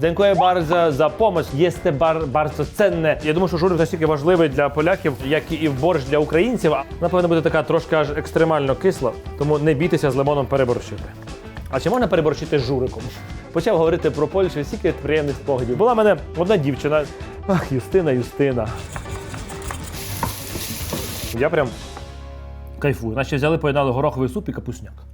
Dziękuję bardzo за помощь. Єсте bardzo ценне. Я думаю, що журик настільки важливий для поляків, як і борщ для українців. Вона повинна бути така трошки аж екстремально кисла, тому не бійтеся з лимоном переборщити. А чи можна переборщити журиком? Почав говорити про Польщу, стільки приємних спогадів. Була в мене одна дівчина. Ах, Юстина, Юстина. Я прям кайфую. Наче взяли, поєднали гороховий суп і капусняк.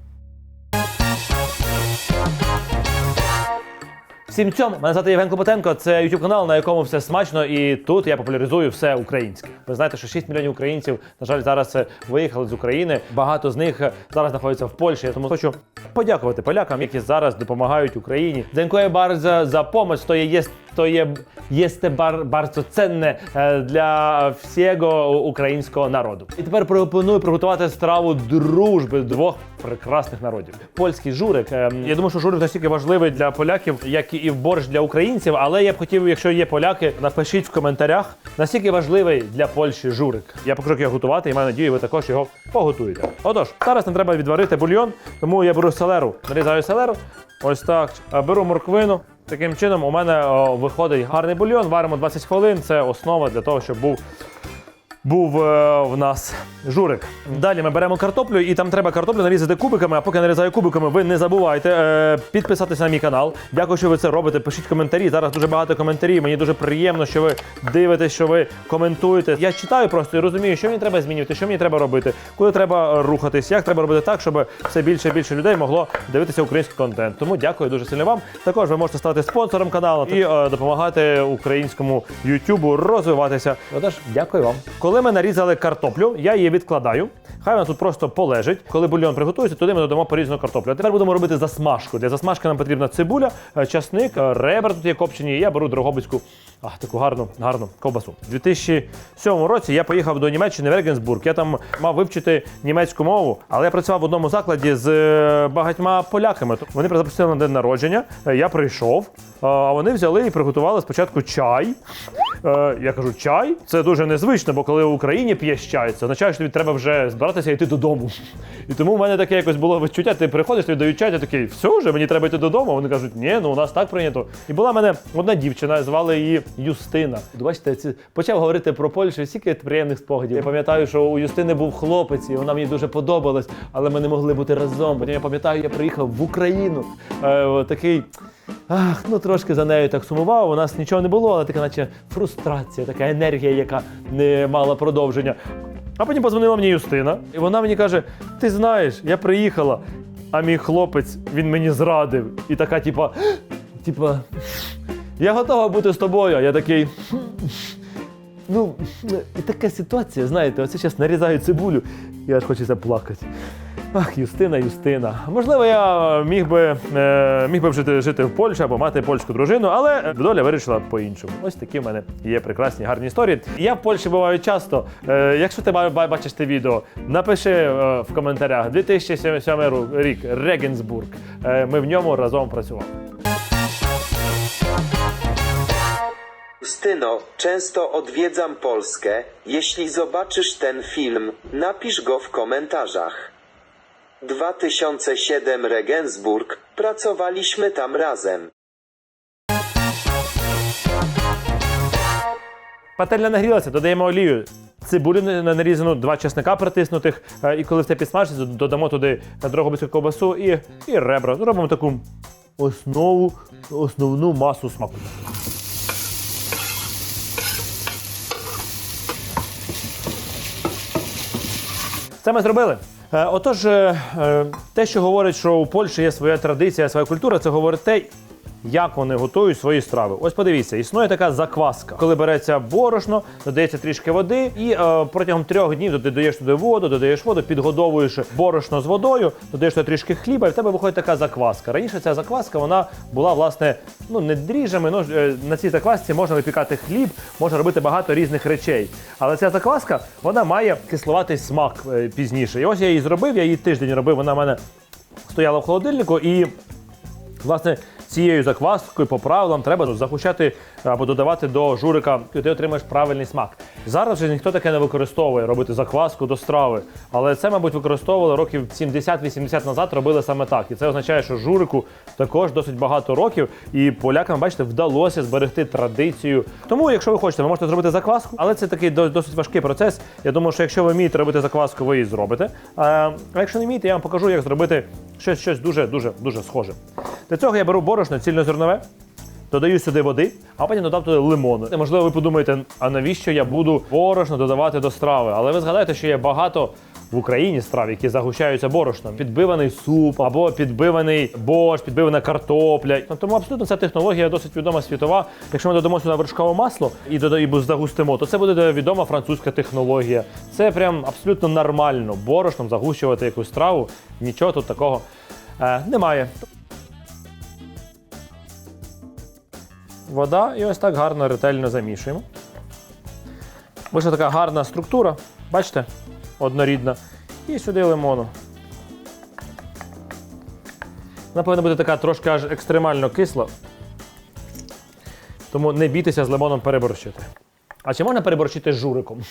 Всім цьому мене звати Євген Клопотенко. Це YouTube канал, на якому все смачно, і тут я популяризую все українське. Ви знаєте, що 6 мільйонів українців, на жаль, зараз е, виїхали з України. Багато з них е, зараз знаходяться в Польщі. Я Тому хочу подякувати полякам, які зараз допомагають Україні. Дякую барза за помощь. То є to je, jest bar, bardzo cenne для всього українського народу. І тепер пропоную приготувати страву дружби двох прекрасних народів. Польський журик. Я думаю, що журик настільки важливий для поляків, як і борщ для українців. Але я б хотів, якщо є поляки, напишіть в коментарях, наскільки важливий для Польщі журик. Я покажу, як його готувати, і маю надію, ви також його поготуєте. Отож, зараз нам треба відварити бульйон, тому я беру селеру, нарізаю селеру. Ось так. Беру морквину. Таким чином, у мене виходить гарний бульйон, варимо 20 хвилин. Це основа для того, щоб був був е, в нас журик. Далі ми беремо картоплю, і там треба картоплю нарізати кубиками. А поки я нарізаю кубиками, ви не забувайте е, підписатися на мій канал. Дякую, що ви це робите. Пишіть коментарі. Зараз дуже багато коментарів. Мені дуже приємно, що ви дивитесь, що ви коментуєте. Я читаю просто і розумію, що мені треба змінювати, що мені треба робити, куди треба рухатись, як треба робити так, щоб все більше і більше людей могло дивитися український контент. Тому дякую дуже сильно вам. Також ви можете стати спонсором каналу і е, допомагати українському Ютубу розвиватися. Отож, дякую вам. Коли ми нарізали картоплю, я її відкладаю. Хай вона тут просто полежить. Коли бульйон приготується, туди ми додамо порізану картоплю. А тепер будемо робити засмажку. Для засмажки нам потрібна цибуля, е, часник, е, ребра тут є копчені. Я беру дрогобицьку а, таку гарну, гарну ковбасу. У 2007 році я поїхав до Німеччини в Регенсбург. Я там мав вивчити німецьку мову, але я працював в одному закладі з е, багатьма поляками. Вони запросили на день народження. Я прийшов, а вони взяли і приготували спочатку чай. Е, Я кажу, чай це дуже незвично, бо коли в Україні п'єш чай, це означає, що тобі треба вже збиратися і йти додому. І тому в мене таке якось було відчуття. Ти приходиш, тобі дають чай, ти такий, все вже, мені треба йти додому. Вони кажуть, ні, ну у нас так прийнято. І була в мене одна дівчина, звали її Юстина. Бачите, ці- почав говорити про Польщу, стільки приємних спогадів. Я пам'ятаю, що у Юстини був хлопець, і вона мені дуже подобалась, але ми не могли бути разом. Потім я пам'ятаю, я приїхав в Україну. Е, такий. Ах, ну трошки за нею так сумував. У нас нічого не було, але така, наче фрустрація, така енергія, яка не мала продовження. А потім позвонила мені Юстина, і вона мені каже: Ти знаєш, я приїхала, а мій хлопець він мені зрадив. І така, типа, типа, я готова бути з тобою. Я такий. Ну, і така ситуація, знаєте, оце зараз нарізаю цибулю, і аж хочеться плакати. Ах, Юстина, Юстина. Можливо, я міг би, е, міг би жити, жити в Польщі або мати польську дружину, але доля вирішила по-іншому. Ось такі в мене є прекрасні гарні історії. Я в Польщі буваю часто. Е, якщо ти ба- ба- бачиш це відео, напиши е, в коментарях 2007 рік Регенсбург. Е, ми в ньому разом працювали. Justyno, często odwiedzam Polskę. Jeśli zobaczysz ten film, napisz go w komentarzach. 2007 Regensburg, pracowaliśmy tam razem. Пательня нагрілася, додаємо олію. Цибулю на- на- нарізану, два чесника притиснутих. е, І коли все підсмажиться, додамо туди дрогобицьку ковбасу і, і ребра. Робимо таку основу, основну масу смаку. Це ми зробили. Е, Отож, е, е, те, що говорить, що у Польщі є своя традиція, своя культура, це говорить те, як вони готують свої страви. Ось подивіться, існує така закваска. Коли береться борошно, додається трішки води, і е, протягом трьох днів додаєш туди воду, додаєш воду, підгодовуєш борошно з водою, додаєш туди трішки хліба, і в тебе виходить така закваска. Раніше ця закваска вона була власне ну не дріжджами. Ну е, на цій заквасці можна випікати хліб, можна робити багато різних речей. Але ця закваска вона має кисловатий смак е, пізніше. І ось я її зробив, я її тиждень робив. Вона в мене стояла в холодильнику і. Власне, цією закваскою по правилам треба загущати або додавати до журика, і ти отримаєш правильний смак. Зараз вже ніхто таке не використовує робити закваску до страви. Але це, мабуть, використовували років 70-80 назад, робили саме так. І це означає, що журику також досить багато років. І полякам, бачите, вдалося зберегти традицію. Тому, якщо ви хочете, ви можете зробити закваску, але це такий до- досить важкий процес. Я думаю, що якщо ви вмієте робити закваску, ви її зробите. А якщо не вмієте, я вам покажу, як зробити щось, щось дуже, дуже, дуже схоже. Для цього я беру борошно цільнозернове, додаю сюди води, а потім додав туди лимону. Можливо, ви подумаєте, а навіщо я буду борошно додавати до страви? Але ви згадайте, що є багато в Україні страв, які загущаються борошном. Підбиваний суп або підбиваний борщ, підбивана картопля. Ну, Тому абсолютно ця технологія досить відома світова. Якщо ми додамо сюди вершкове масло і додаємо загустимо, то це буде відома французька технологія. Це прям абсолютно нормально. Борошном загущувати якусь страву. Нічого тут такого е, немає. Вода і ось так гарно ретельно замішуємо. Вийшла така гарна структура, бачите, однорідна. І сюди лимону. Вона повинна бути така трошки аж екстремально кисла. Тому не бійтеся з лимоном переборщити. А чи можна переборщити з журиком?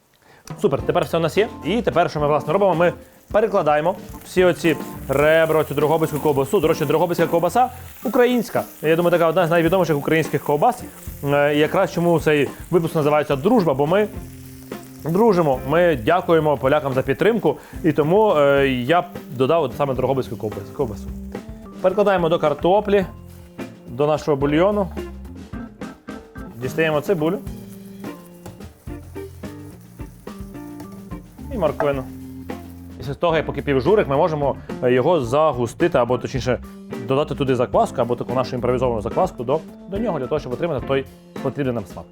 Супер, тепер все у нас є. І тепер, що ми власне робимо, ми перекладаємо всі оці ребра, цю дрогобицьку ковбасу. До речі, дрогобицька ковбаса українська. Я думаю, така одна з найвідоміших українських ковбас. Е, І якраз чому цей випуск називається Дружба, бо ми дружимо. Ми дякуємо полякам за підтримку. І тому е, я додав саме дрогобицьку ковбасу. Перекладаємо до картоплі, до нашого бульйону. Дістаємо цибулю. і морквину. Після того, як покипів журик, ми можемо е, його загустити, або точніше додати туди закваску, або таку нашу імпровізовану закваску до, до нього, для того, щоб отримати той потрібний нам смак.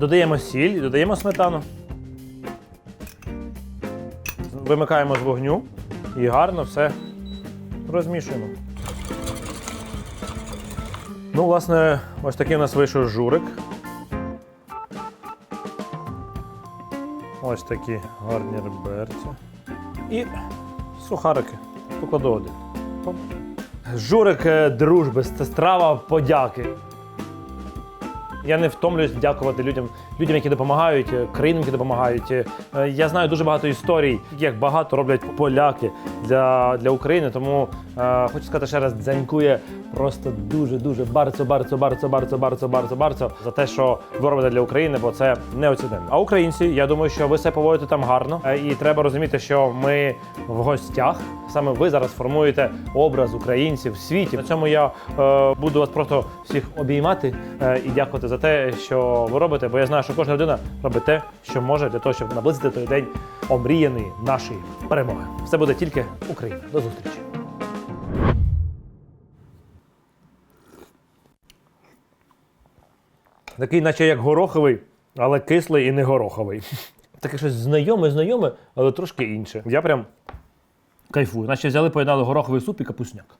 Додаємо сіль, додаємо сметану. Вимикаємо з вогню і гарно все розмішуємо. Ну, власне, ось такий у нас вийшов журик. Ось такі гарні реберці. І сухарики. Покладу один. Журик е, дружби, страва подяки. Я не втомлююсь дякувати людям, людям, які допомагають, е, країнам, які допомагають. Е, Я знаю дуже багато історій, як багато роблять поляки для, для України. Тому е, хочу сказати ще раз, дзянькує просто дуже, дуже барцо, барцо, барцо, барцо, барцо, барцо, барцо за те, що ви робите для України, бо це неоціненно. А українці, я думаю, що ви все поводите там гарно. Е, І треба розуміти, що ми в гостях. Саме ви зараз формуєте образ українців в світі. На цьому я е, буду вас просто всіх обіймати е, і дякувати за те, що ви робите. Бо я знаю, що кожна людина робить те, що може для того, щоб наблизити той день омріяної нашої перемоги. Все буде тільки Україна. До зустрічі. Такий, наче як гороховий, але кислий і не гороховий. Таке щось знайоме, знайоме, але трошки інше. Я прям кайфую. Наче взяли, поєднали гороховий суп і капусняк.